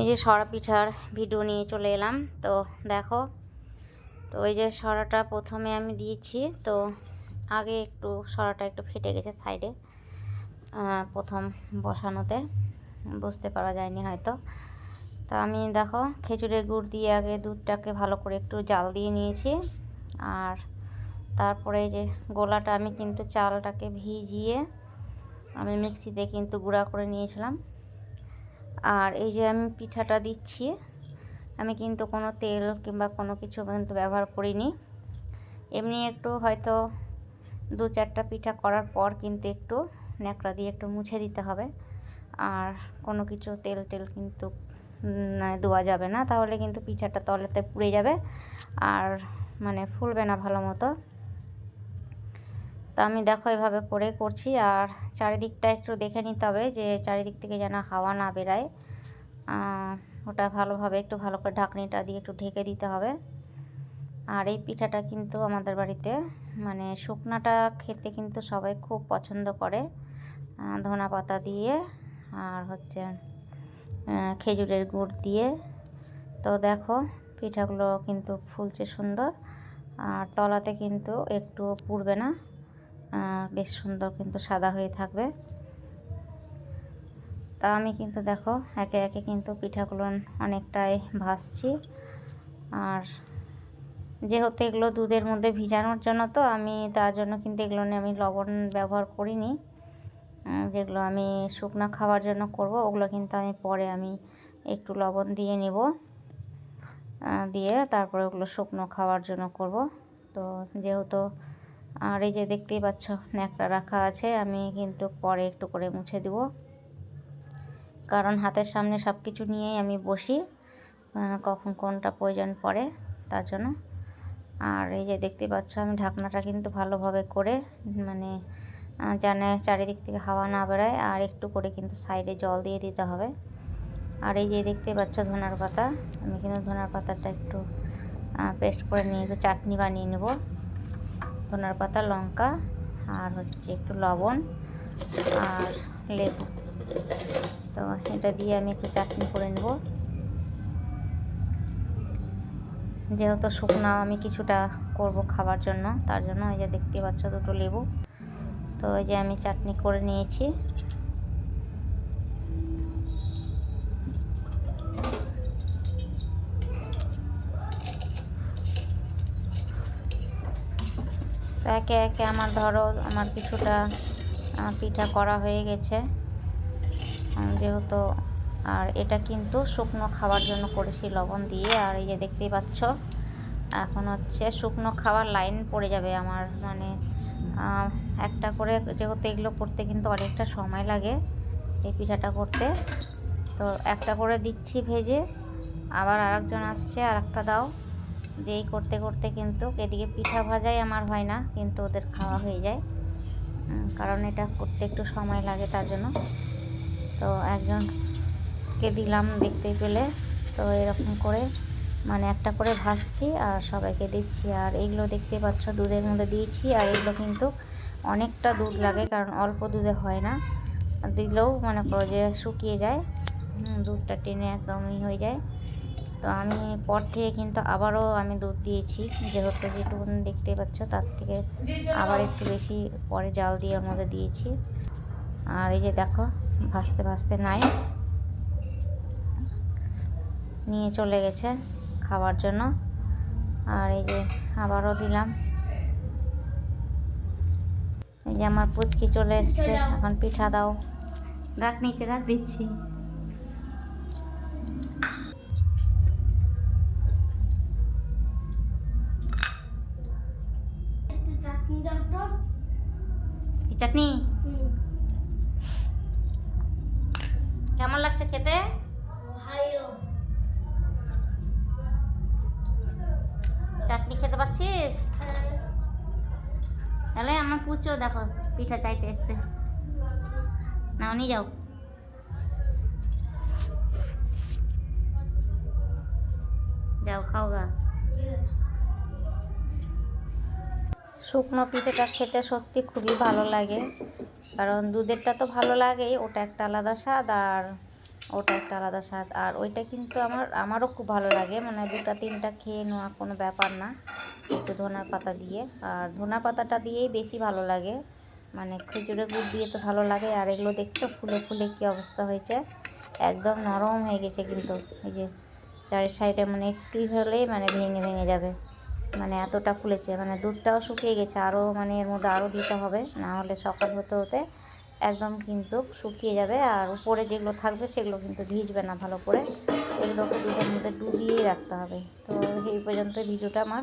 এই যে সরা পিঠার ভিডিও নিয়ে চলে এলাম। তো দেখো, তো এই যে সরাটা প্রথমে আমি দিয়েছি। তো আগে একটু সরাটা একটু ফেটে গেছে সাইডে প্রথম বসানোতে। বুঝতে পারা যায়নি হয়তো। তা আমি দেখো, খেজুরের গুড় দিয়ে আগে দুধটাকে ভালো করে একটু জাল দিয়ে নিয়েছি। আর তারপরে যে গোলাটা আমি কিন্তু চালটাকে ভিজিয়ে আমি মিক্সিতে কিন্তু গুঁড়া করে নিয়েছিলাম। আর এই যে আমি পিঠাটা দিচ্ছি, আমি কিন্তু কোনো তেল কিংবা কোনো কিছু কিন্তু ব্যবহার করিনি। এমনি একটু হয়তো দু চারটা পিঠা করার পর কিন্তু একটু ন্যাকড়া দিয়ে একটু মুছে দিতে হবে। আর কোনো কিছু তেল টেল কিন্তু দেওয়া যাবে না, তাহলে কিন্তু পিঠাটা তলেতে পুড়ে যাবে। আর মানে ফুলবে না ভালো মতো। তা আমি দেখো এভাবে করে করছি আর চারিদিকটা একটু দেখে নিতে হবে যে চারিদিক থেকে যেন হাওয়া না বেরায়। ওটা ভালোভাবে একটু ভালো করে ঢাকনিটা দিয়ে একটু ঢেকে দিতে হবে। আর এই পিঠাটা কিন্তু আমাদের বাড়িতে মানে শুকনাটা খেতে কিন্তু সবাই খুব পছন্দ করে। ধনা পাতা দিয়ে আর হচ্ছে খেজুরের গুড় দিয়ে। তো দেখো পিঠাগুলো কিন্তু ফুলছে সুন্দর। আর তলাতে কিন্তু একটু পুড়বে না। বেশ সুন্দর কিন্তু সাদা হয়ে থাকবে। তা আমি কিন্তু দেখো, একে একে কিন্তু পিঠাগুলো অনেকটাই ভাসছি আর যেহেতু এগুলো দুধের মধ্যে ভিজানোর জন্য তো আমি তার জন্য কিন্তু এগুলো নিয়ে আমি লবণ ব্যবহার করিনি। যেগুলো আমি শুকনো খাওয়ার জন্য করব, ওগুলো কিন্তু আমি পরে আমি একটু লবণ দিয়ে নেব। দিয়ে তারপরে ওগুলো শুকনো খাওয়ার জন্য করব। তো যেহেতু আর এই যে দেখতেই পাচ্ছ, ন্যাকড়া রাখা আছে, আমি কিন্তু পরে একটু করে মুছে দেব। কারণ হাতের সামনে সব কিছু নিয়েই আমি বসি কখন কোনটা প্রয়োজন পড়ে তার জন্য। আর এই যে দেখতে পাচ্ছ, আমি ঢাকনাটা কিন্তু ভালোভাবে করে মানে জানে চারিদিক থেকে হাওয়া না বেড়ায় আর একটু করে কিন্তু সাইডে জল দিয়ে দিতে হবে। আর এই যে দেখতে পাচ্ছ ধনার পাতা, আমি কিন্তু ধনার পাতাটা একটু পেস্ট করে নিয়ে একটু চাটনি বানিয়ে নেব। ধনার পাতা, লঙ্কা, আর হচ্ছে একটু লবণ আর লেবু। তো এটা দিয়ে আমি একটু চাটনি করে নেব। যেহেতু শুকনো আমি কিছুটা করব খাবার জন্য, তার জন্য ওই যে দেখতে পাচ্ছ দুটো লেবু। তো এই যে আমি চাটনি করে নিয়েছি। তো একে একে আমার ধরো আমার কিছুটা পিঠা করা হয়ে গেছে। যেহেতু আর এটা কিন্তু শুকনো খাওয়ার জন্য করেছি লবণ দিয়ে। আর এই যে দেখতেই পাচ্ছ, এখন হচ্ছে শুকনো খাওয়ার লাইন পড়ে যাবে আমার। মানে একটা করে যেহেতু এগুলো করতে কিন্তু অনেকটা সময় লাগে এই পিঠাটা করতে। তো একটা করে দিচ্ছি ভেজে, আবার আরেকজন আসছে আর একটা দাও। যেই করতে করতে কিন্তু এদিকে পিঠা ভাজাই আমার হয় না, কিন্তু ওদের খাওয়া হয়ে যায়। কারণ এটা করতে একটু সময় লাগে তার জন্য। তো একজনকে দিলাম দেখতে পেলে, তো এরকম করে মানে একটা করে ভাজছি আর সবাইকে দিচ্ছি। আর এইগুলো দেখতে পাচ্ছ, দুধের মধ্যে দিয়েছি। আর এগুলো কিন্তু অনেকটা দুধ লাগে, কারণ অল্প দুধে হয় না। দিলেও মনে করো যে শুকিয়ে যায় দুধটা টেনে একদমই হয়ে যায়। তো আমি পর থেকে কিন্তু আবারও আমি দুধ দিয়েছি। যেহেতু যেটুকু দেখতে পাচ্ছ, তার থেকে আবার একটু বেশি পরে জাল দিয়ে ওর মধ্যে দিয়েছি। আর এই যে দেখো ভাসতে ভাসতে নাই। নিয়ে চলে গেছে খাওয়ার জন্য। আর এই যে আবারও দিলাম। এই যে আমার পুচকি চলে এসছে। এখন পিঠা দাও। রাখ, নিচে রাখ, দিচ্ছি। চাটনি? কেমন লাগছে খেতে? চাটনি খেতে পাচ্ছিস? তাহলে আমার পুচো দেখো পিঠা চাইতে এসছে। নাও নিয়ে যাও। যাও খাও গা। শুকনো পিঠেটা খেতে সত্যি খুবই ভালো লাগে। কারণ দুধেরটা তো ভালো লাগেই, ওটা একটা আলাদা স্বাদ আর ওটা একটা আলাদা স্বাদ। আর ওইটা কিন্তু আমার, আমারও খুব ভালো লাগে মানে দুটা তিনটা খেয়ে নেওয়া কোনো ব্যাপার না, একটু ধনার পাতা দিয়ে। আর ধনা পাতাটা দিয়েই বেশি ভালো লাগে মানে খেজুরের গুড় দিয়ে তো ভালো লাগে, আর এগুলো দেখতে ফুলে ফুলে কী অবস্থা হয়েছে, একদম নরম হয়ে গেছে কিন্তু, এই যে চারি সাইডে মানে একটুই হলেই মানে ভেঙে ভেঙে যাবে। মানে এতটা ফুলেছে মানে দুধটাও শুকিয়ে গেছে আরও মানে এর মধ্যে আরও দিতে হবে, না হলে সকাল হতে হতে একদম কিন্তু শুকিয়ে যাবে, আর উপরে যেগুলো থাকবে সেগুলো কিন্তু ভিজবে না ভালো করে, এগুলোকে দুধের মধ্যে ডুবিয়েই রাখতে হবে। তো এই পর্যন্ত ভিডিওটা আমার।